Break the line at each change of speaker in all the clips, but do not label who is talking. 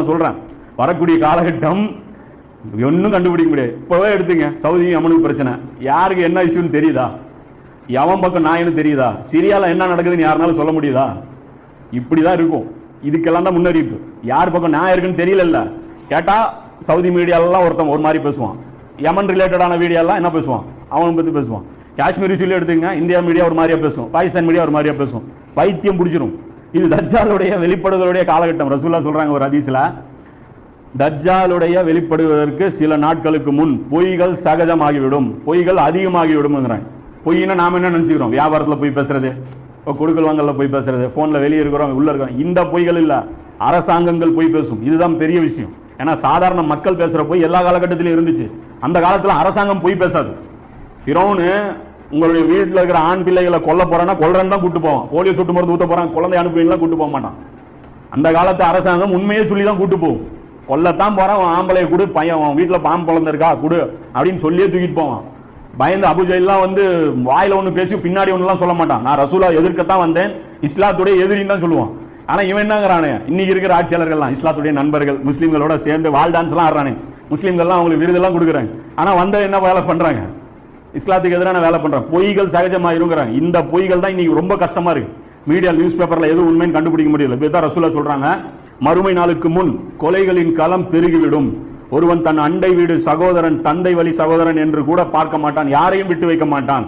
நான் சொல்றேன். வரக்கூடிய காலகட்டம் ஒன்றும் கண்டுபிடிக்க முடியாது. இப்போவே எடுத்துங்க. சவுதி யமனுக்கு பிரச்சனை. யாருக்கு என்ன இஷ்யூன்னு தெரியுதா? எவன் பக்கம் நாயன்னு தெரியுதா? சிரியாவில் என்ன நடக்குதுன்னு யாருனாலும் சொல்ல முடியுதா? இப்படிதான் இருக்கும். இதுக்கெல்லாம் தான் முன்னறிவிப்பு. யார் பக்கம் நான் இருக்குன்னு தெரியல கேட்டா சவுதி மீடியாலெலாம் ஒருத்தன் ஒரு மாதிரி பேசுவான். யமன் ரிலேட்டடான வீடியோலாம் என்ன பேசுவான்? அவனை பற்றி பேசுவான். காஷ்மீர் இஷ்யூல எடுத்துங்க இந்தியா மீடியா ஒரு மாதிரியா பேசும். பாகிஸ்தான் மீடியா ஒரு மாதிரியா பேசும். பைத்தியம் பிடிச்சிரும். இது தஜ்ஜாலுடைய வெளிப்படுதலுடைய காலகட்டம். ரசூல்லா சொல்றாங்க ஒரு அதிசல தஜ்ஜாலுடைய வெளிப்படுவதற்கு சில நாட்களுக்கு முன் பொய்கள் சகஜமாகிவிடும் பொய்கள் அதிகமாகிவிடும்ங்கிறாங்க. பொய்னா நாம என்ன நினைச்சுக்கிறோம்? வியாபாரத்தில் போய் பேசுறது இப்போ கொடுக்கல் வாங்கல்ல போய் பேசுறது போன்ல வெளியே இருக்கிறோம் உள்ள இருக்கிறோம் இந்த பொய்கள் இல்ல. அரசாங்கங்கள் பொய் பேசும். இதுதான் பெரிய விஷயம். ஏன்னா சாதாரண மக்கள் பேசுற பொய் எல்லா காலகட்டத்திலும் இருந்துச்சு. அந்த காலத்தில் அரசாங்கம் பொய் பேசாது. ஃபிரௌனு உங்களுடைய வீட்டில் இருக்கிற ஆண் பிள்ளைகளை கொல்ல போறேன்னா கொல்றேன்னு தான் கூட்டு போவான். போலியோ சொட்டு மருந்து ஊத்த போறான் குழந்தை அனுப்புவீங்களா கூட்டு போக மாட்டான். அந்த காலத்து அரசாங்கம் உண்மையே சொல்லி தான் கூட்டு போகும். கொல்லத்தான் போறான் ஆம்பளைய கொடு பையன் அவன் வீட்டில் பாம்பு பிறந்திருக்கா கொடு அப்படின்னு சொல்லியே தூக்கிட்டு போவான். பயந்து அபுஜெல்லாம் வந்து வாயில ஒன்று பேசி பின்னாடி ஒன்றுலாம் சொல்ல மாட்டான். நான் ரசூலா எதிர்க்கத்தான் வந்தேன் இஸ்லாத்துடைய எதிரின்னு தான் சொல்லுவான். ஆனால் இவன் என்னங்கிறானே இன்னைக்கு இருக்கிற ஆட்சியாளர்கள்லாம் இஸ்லாத்துடைய நண்பர்கள் முஸ்லீம்களோட சேர்ந்து வால் டான்ஸ்லாம் ஆடுறானே. முஸ்லீம்கள்லாம் அவங்களுக்கு விருதெல்லாம் கொடுக்குறாங்க. ஆனால் வந்த என்ன வேலை பண்ணுறாங்க இஸ்லாத்துக்கு எதிரான வேலை பண்ணுறேன் பொய்கள் சகஜமாயிருங்கிறாங்க இந்த பொய்கள் தான் இன்னைக்கு ரொம்ப கஷ்டமாக இருக்குது மீடியா நியூஸ் பேப்பரில் எதுவும் உண்மைன்னு கண்டுபிடிக்க முடியல. இதுதான் ரசூலா சொல்கிறாங்க மறுமை நாளுக்கு முன் கொலைகளின் களம் பெருகிவிடும். ஒருவன் தன் அண்டை வீடு சகோதரன் தந்தை வழி சகோதரன் என்று கூட பார்க்க மாட்டான் யாரையும் விட்டு வைக்க மாட்டான்.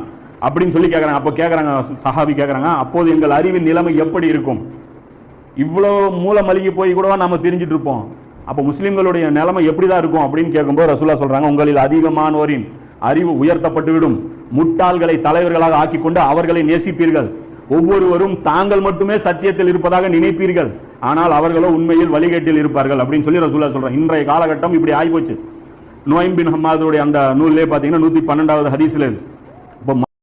அப்படின்னு சொல்லி கேட்குறாங்க அப்போ கேட்குறாங்க சஹாபி கேட்கறாங்க அப்போது எங்கள் அறிவின் நிலைமை எப்படி இருக்கும்? இவ்வளோ மூலம் மலிகி போய் கூடவா நம்ம தெரிஞ்சிட்டு இருப்போம். அப்போ முஸ்லீம்களுடைய நிலைமை எப்படிதான் இருக்கும் அப்படின்னு கேட்கும்போது ரசூலா சொல்கிறாங்க உங்களில் அதிகமானோரின் அறிவு உயர்த்தப்பட்டுவிடும். முட்டாள்களை தலைவர்களாக ஆக்கிக் கொண்டு அவர்களை நேசிப்பீர்கள். ஒவ்வொருவரும் தாங்கள் மட்டுமே சத்தியத்தில் இருப்பதாக நினைப்பீர்கள். ஆனால் அவர்களோ உண்மையில் வழிகேட்டில் இருப்பார்கள் அப்படின்னு சொல்லி ரசூல்லா சொல்றேன். இன்றைய காலகட்டம் இப்படி ஆகிப்போச்சு நோயம் பின் ஹம்மாதுடைய அந்த நூல்லே பார்த்தீங்கன்னா நூத்தி பன்னெண்டாவது ஹதீஸ்ல இருக்கு